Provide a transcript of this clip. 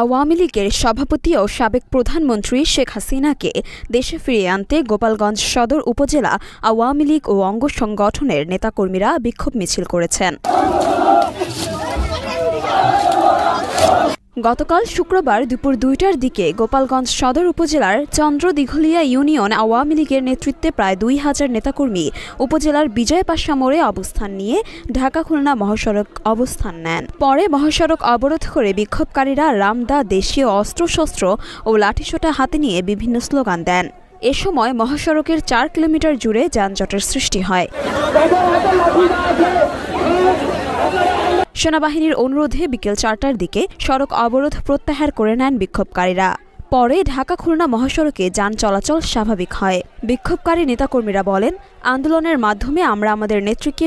আওয়ামী লীগের সভাপতি ও সাবেক প্রধানমন্ত্রী শেখ হাসিনাকে দেশে ফিরিয়ে আনতে গোপালগঞ্জ সদর উপজেলা আওয়ামী লীগ ও অঙ্গ সংগঠনের নেতাকর্মীরা বিক্ষোভ মিছিল করেছেন। গতকাল শুক্রবার দুপুর দুইটার দিকে গোপালগঞ্জ সদর উপজেলার চন্দ্র চন্দ্রদিঘলিয়া ইউনিয়ন আওয়ামী লীগের নেতৃত্বে প্রায় দুই হাজার নেতাকর্মী উপজেলার বিজয়পাশা মোড়ে অবস্থান নিয়ে ঢাকা খুলনা মহাসড়ক অবস্থান নেন। পরে মহাসড়ক অবরোধ করে বিক্ষোভকারীরা রামদা, দেশীয় অস্ত্রশস্ত্র ও লাঠিসোঁটা হাতে নিয়ে বিভিন্ন স্লোগান দেন। এ সময় মহাসড়কের চার কিলোমিটার জুড়ে যানজটের সৃষ্টি হয়। সেনাবাহিনীর অনুরোধে বিকেল চারটার দিকে সড়ক অবরোধ প্রত্যাহার করে নেন বিক্ষোভকারীরা। পরে ঢাকা খুলনা মহাসড়কে যান চলাচল স্বাভাবিক হয়। বিক্ষোভকারী নেতাকর্মীরা বলেন, আন্দোলনের মাধ্যমে আমরা আমাদের নেত্রীকে